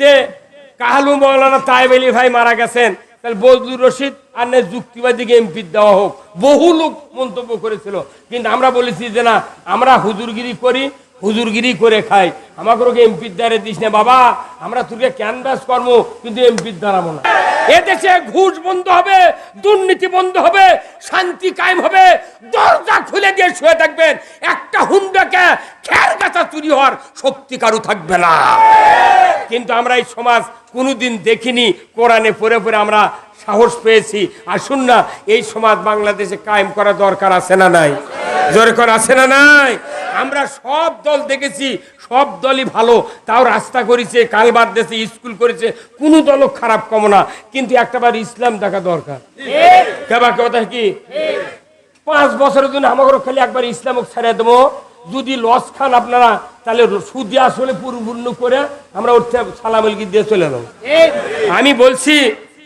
যে কাহালু মৌলানা তাইব আলী ভাই মারা গেছেন, তাহলে বজলুর রশিদ আর না যুক্তিবাদীকে এমপি দেওয়া হোক। বহু লোক মন্তব্য করেছিল। কিন্তু আমরা বলেছি যে না, আমরা হুজুরগিরি করি, হুজুরগিরি করে খাই। আমাকে ওকে এমপির দ্বারে দিস না, বাবা, আমরা তোকে ক্যানভাস কর্ম কিন্তু এমপির দাঁড়াবো না। এদেশে ঘুষ বন্ধ হবে, দুর্নীতি বন্ধ হবে, শান্তি কায়েম হবে, দরজা খুলে দিয়ে শুয়ে থাকবেন। একটা হুন্ডাকে খের গাছা চুরি হওয়ার শক্তি কারু থাকবে না। কিন্তু আমরা এই সমাজ কোনোদিন দেখিনি। কোরআনে পড়ে পড়ে আমরা সাহস পেয়েছি। আসুন না, এই সমাজ বাংলাদেশে কায়েম করা দরকার আছে না নাই? জোরে করে আছে না নাই? আমরা সব দল দেখেছি, সব দলই ভালো। তাও রাস্তা করেছে কালবার দেশে স্কুল করেছে। কোনো দলও খারাপ কম না। কিন্তু একটাবার ইসলাম দেখা দরকার। কেবা কথা কি? পাঁচ বছরের জন্য আমাকে খালি একবার ইসলামক ছেড়ে দেবো। যদি লস খান আপনারা তাহলে সুদি আসলে পরিপূর্ণ করে আমরা উঠতে সালাম দিয়ে চলে যাব। আমি বলছি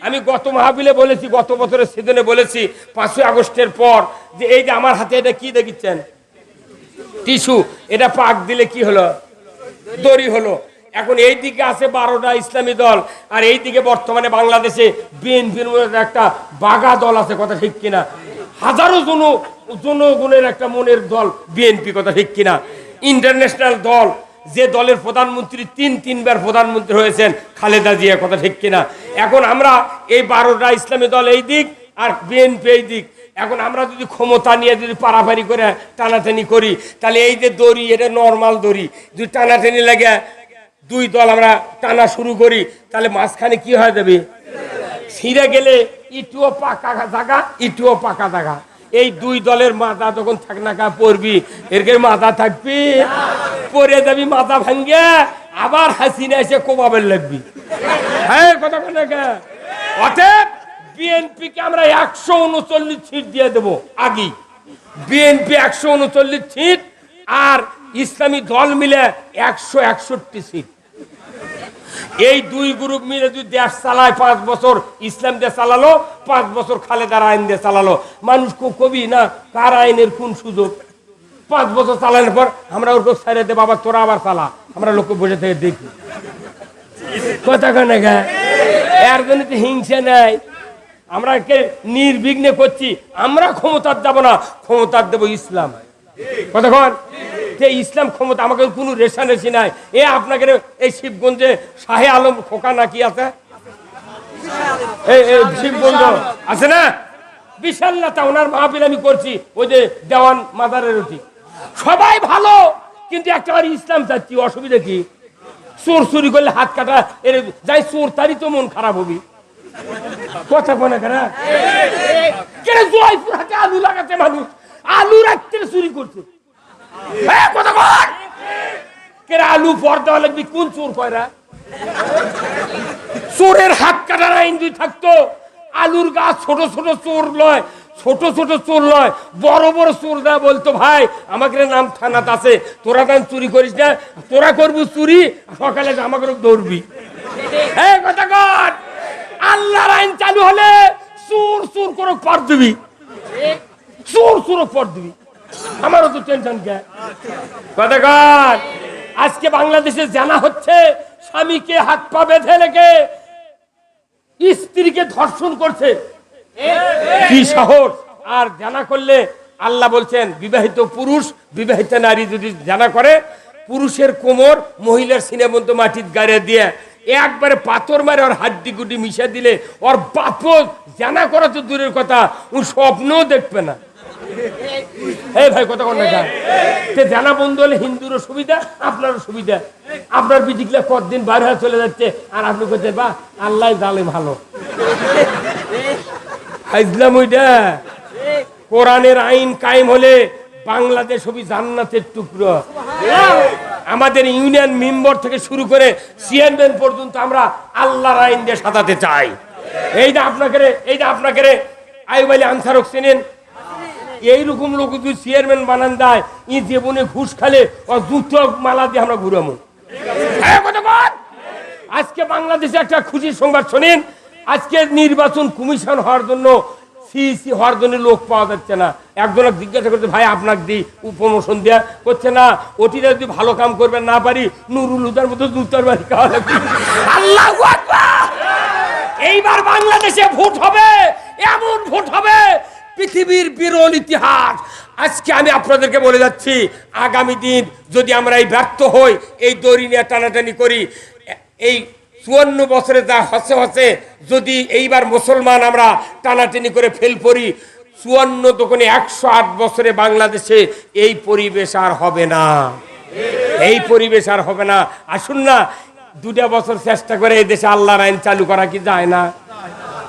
আমি গত মাহবিলে বলেছি গত বছরের সেদিনে বলেছি পাঁচই আগস্টের পর যে এই যে আমার হাতে এটা কি দেখিচ্ছেন? টিস্যু এটা পাক দিলে কি হলো? দড়ি হলো। এখন এই দিকে আছে বারোটা ইসলামী দল আর এই দিকে বর্তমানে বাংলাদেশে বিএনপির একটা বাগা দল আছে কথা ঠিক কিনা? হাজারো জন জনগণের একটা মনের দল বিএনপি কথা ঠিক কিনা? ইন্টারন্যাশনাল দল, যে দলের প্রধানমন্ত্রী তিন, তিনবার প্রধানমন্ত্রী হয়েছেন, খালেদা জিয়া, কথা ঠিক কিনা? এখন আমরা এই বারোটা ইসলামী দল এই দিক আর বিএনপি এই দিক। এখন আমরা যদি ক্ষমতা নিয়ে যদি পারাপারি করে টানাটানি করি, তাহলে এই যে দড়ি, এটা নর্মাল দড়ি। যদি টানাটানি লাগে, দুই দল আমরা টানা শুরু করি, তাহলে মাঝখানে কি হয়ে যাবে? ছিঁড়ে গেলে ইটুও পাকা জাগা ইটুও পাকা জায়গা। এই দুই দলের মাথা তখন থাক না কা পড়বি? এরকে মাথা থাকবি? পরে যাবি, মাথা ভাঙ্গে, আবার হাসিনা এসে কোবাবের লাগবি। হ্যাঁ কথা কথা অতএব বিএনপি কে আমরা একশো উনচল্লিশ সিট দিয়ে দেবো, আগেই। বিএনপি একশো উনচল্লিশ সিট আর ইসলামী দল মিলে একশো একষট্টি সিট। এই দুই গ্রুপ মিলে যদি দেশ চালায় পাঁচ বছর, ইসলাম দিয়ে চালালো, পাঁচ বছর খালেদার আইন দিয়ে চালালো। মানুষ কবি না? কার আইনের কোন সুযোগ? পাঁচ বছর চালানোর পর আমরা ওর ছেড়ে দে, বাবা, তোরা আবার চালা। আমরা লোককে বসে থেকে দেখি। কথা কেন এর জন্য তো হিংসা নাই। আমরা কে নির্বিঘ্নে করছি, আমরা ক্ষমতার যাব না, ক্ষমতার দেব ইসলাম। কতক্ষণ যে ইসলাম ক্ষমতা আমাকে কোনো রেশারেশি নাই। এ আপনাকে এই শিবগঞ্জে শাহে আলম খোকা নাকি আছে? এই এই শিবগঞ্জ আছে না? বিশাল নেতা, ওনার মাহফিল আমি করছি, ওই যে দেওয়ান মাদারের রুটি। সবাই ভালো, কিন্তু একটা ইসলাম চাচ্ছি অসুবিধা কি? চোর চুরি করলে হাত কাটা, এর যাই চোর, তারই তো মন খারাপ হবি। কথা কোনে? কেনা আলু লাগাতে মানুষ? আলু রাখতে চুরি করছে। কর কেন! আলু পর্দা লাগবি? কোন চোর কয়রা? চোরের হাত কাটার আইন যদি থাকতো, আলুর গাছ ছোট ছোট চোর লয়, ছোট ছোট চোর লয়, বড় বড় চোর না বলতো, ভাই, আমাকে নাম থানাত আছে, তোরা গান চুরি করিস না, তোরা করবি চুরি, সকালে আমাকে দৌড়বি হ্যাঁ কথা কর আল্লাহর আইন চালু হলে চোর চোর করে পর দিবি। চোর চোর পর দিবি। আমারও তো টেনশন কে আজকে বাংলাদেশে জানা হচ্ছে, স্বামীকে হাত পা বেঁধে রেখে স্ত্রীকে ধর্ষণ করছে। কি সাহস? আর জানা করলে আল্লাহ বলছেন, বিবাহিত পুরুষ, বিবাহিত নারী যদি জানা করে, পুরুষের কোমর মহিলার সিনেমন্ত মাটির গাড়ে দিয়ে একবারে পাথর মারে ওর হাড্ডি গুড্ডি মিশে দিলে, ওর বাপ জানা করা তো দূরের কথা, ও স্বপ্নও দেখবে না। এই হলে হিন্দুরও সুবিধা, আপনারও সুবিধা। আপনার বিদিকলে কতদিন বাইরে হয়ে চলে যাচ্ছে, আর আপনি করতে বা, আল্লাহ জালে ভালো। হাইজলাম ওইটা। কোরআনের আইন কায়েম হলে বাংলাদেশ হবি জান্নাতের টুকরো। আমাদের ইউনিয়ন মেম্বার থেকে শুরু করে চেয়ারম্যান পর্যন্ত আমরা আল্লাহর আইন দিয়ে সাজাতে চাই। এইটা আপনাকে এইটা আপনাকে আইবালি আনসারক চেনেন এইরকম লোক যদি চেয়ারম্যান বানান দেয় ই জীবনে ঘুষ খালে ও মালা দিয়ে আমরা হ্যাঁ, আজকে বাংলাদেশে একটা খুশির সংবাদ শোনেন। আজকে নির্বাচন কমিশন হওয়ার জন্য সি সি হওয়ার জন্য লোক পাওয়া যাচ্ছে না। একজনক জিজ্ঞাসা করছে ভাই আপনাকে দিই প্রমোশন দেয়া। করছে না ওটিতে যদি ভালো কাম করবেন না পারি নুরুল হুদার মতো জুতার বাড়ি খাওয়া এইবার বাংলাদেশে ভোট হবে। পৃথিবীর বিরল ইতিহাস। আজকে আমি আপনাদেরকে বলে যাচ্ছি, আগামী দিন যদি আমরা এই ব্যর্থ হই, এই দড়ি নিয়ে টানাটানি করি, এই চুয়ান্ন বছরে যা হসে হসে, যদি এইবার মুসলমান আমরা টানাটানি করে ফেল পড়ি, চুয়ান্ন দোকানে একশো আট বছরে বাংলাদেশে এই পরিবেশ আর হবে না। এই পরিবেশ আর হবে না। আসুন না, দুটা বছর চেষ্টা করে এই দেশে আল্লাহর আইন চালু করা কি যায় না?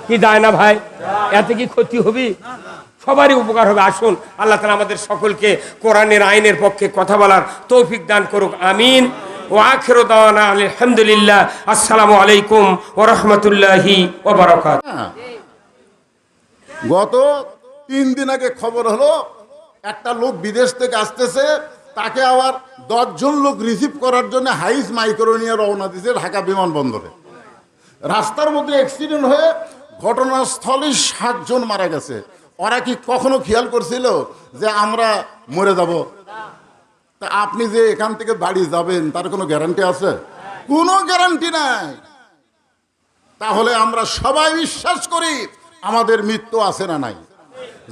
কি যায় না ভাই? এতে কি ক্ষতি হবে? সবারই উপকার হবে। আসুন, আল্লাহ তালা আমাদের সকলকে কোরআনের আইনের পক্ষে কথা বলার তৌফিক দান করুক। আমিন। ও আখের আলহামদুলিল্লাহ। আসসালামু আলাইকুম ও রহমতুল্লাহি ও গত তিন দিন আগে খবর হলো, একটা লোক বিদেশ থেকে আসতেছে, তাকে আবার দশজন লোক রিসিভ করার জন্য হাইস মাইক্রো নিয়ে রওনা দিয়েছে ঢাকা বিমানবন্দরে। রাস্তার মধ্যে অ্যাক্সিডেন্ট হয়ে ঘটনাস্থলে সাতজন মারা গেছে। ওরা কি কখনো খেয়াল করছিল যে আমরা মরে যাব? তা আপনি যে এখান থেকে বাড়ি যাবেন, তার কোনো গ্যারান্টি আছে? কোনো গ্যারান্টি নাই। তাহলে আমরা সবাই বিশ্বাস করি আমাদের মৃত্যু আছে না নাই।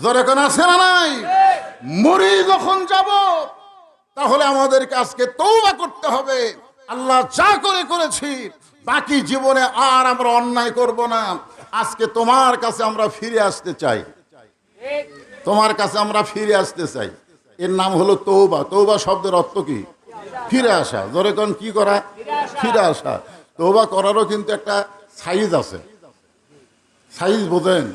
যখন আছে না নাই? মরি যখন যাব, তাহলে আমাদেরকে আজকে তৌবা করতে হবে। আল্লাহ যা করে করেছি, বাকি জীবনে আর আমরা অন্যায় করব না। আজকে তোমার কাছে আমরা ফিরে আসতে চাই। তোমার কাছে আমরা ফিরে আসতে চাই। এর নাম হলো তৌবা তৌবা শব্দের অর্থ কি? ফিরে আসা। ধরে কোন কি করা? ফিরে আসা। তৌবা করারও কিন্তু একটা সাইজ আছে। সাইজ বোঝেন।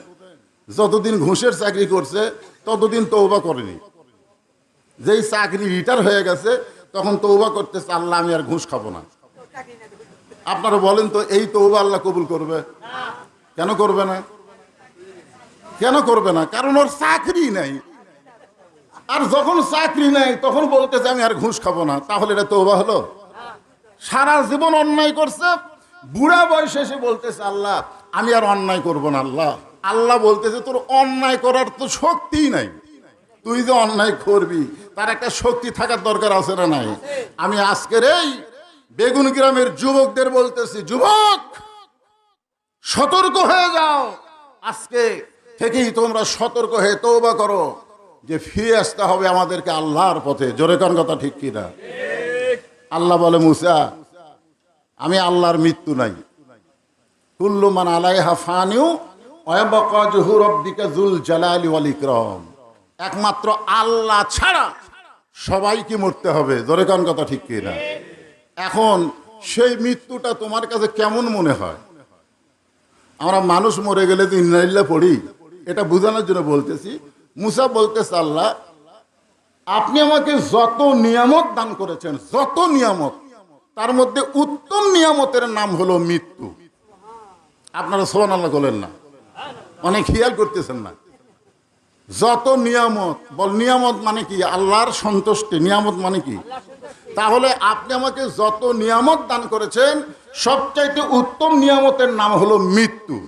যতদিন ঘুষের চাকরি করছে, ততদিন তৌবা করেনি। যেই চাকরি রিটার হয়ে গেছে, তখন তৌবা করতে আল্লাহ আমি আর ঘুষ খাব না। আপনারা বলেন তো, এই তৌবা আল্লাহ কবুল করবে? কেন করবে না? কেন করবে না? কারণ ওর চাকরি নাই। আর যখন চাকরি নাই, তখন বলতেছে, আমি আর ঘুষ খাব না। তাহলে এটা তৌবা হলো? সারা জীবন অন্যায় করছে। বুড়া বয়সে এসে বলতেছে, আল্লাহ, আমি আর অন্যায় করব না, আল্লাহ। আল্লাহ বলতেছে, তোর অন্যায় করার তো শক্তিই নাই। তুই যে অন্যায় করবি, তার একটা শক্তি থাকার দরকার আছে না নাই? আমি আজকের এই বেগুন গ্রামের যুবকদের বলতেছি, যুবক, সতর্ক হয়ে যাও। আজকে থেকেই তোমরা সতর্ক হয়ে তৌবা করো যে ফিরে আসতে হবে আমাদেরকে আল্লাহর পথে। জোরে কান কথা ঠিক কিনা? আল্লাহ বলে, মুসা, আমি আল্লাহর মৃত্যু নাই। কুল্লু মান আলাইহা ফানিউ একমাত্র আল্লাহ ছাড়া সবাইকে মরতে হবে। জোরে কান কথা ঠিক কিনা? এখন সেই মৃত্যুটা তোমার কাছে কেমন মনে হয়? আমরা মানুষ মরে গেলে যে ইন্নাইল্লা পড়ি। এটা বোঝানোর জন্য বলতেছি। মুসা বলতেছে, আল্লাহ, আপনি আমাকে যত নিয়ামত দান করেছেন, যত নিয়ামত, তার মধ্যে উত্তম নিয়ামতের নাম হলো মৃত্যু। আপনারা সোহান আল্লাহ বলেন না। অনেক খেয়াল করতেছেন না। যত নিয়ামত, বল, নিয়ামত মানে কি? আল্লাহর সন্তুষ্টি। নিয়ামত মানে কি? তাহলে আপনি আমাকে যত নিয়ামত দান করেছেন, সবচাইতে উত্তম নিয়ামতের নাম হলো মৃত্যু।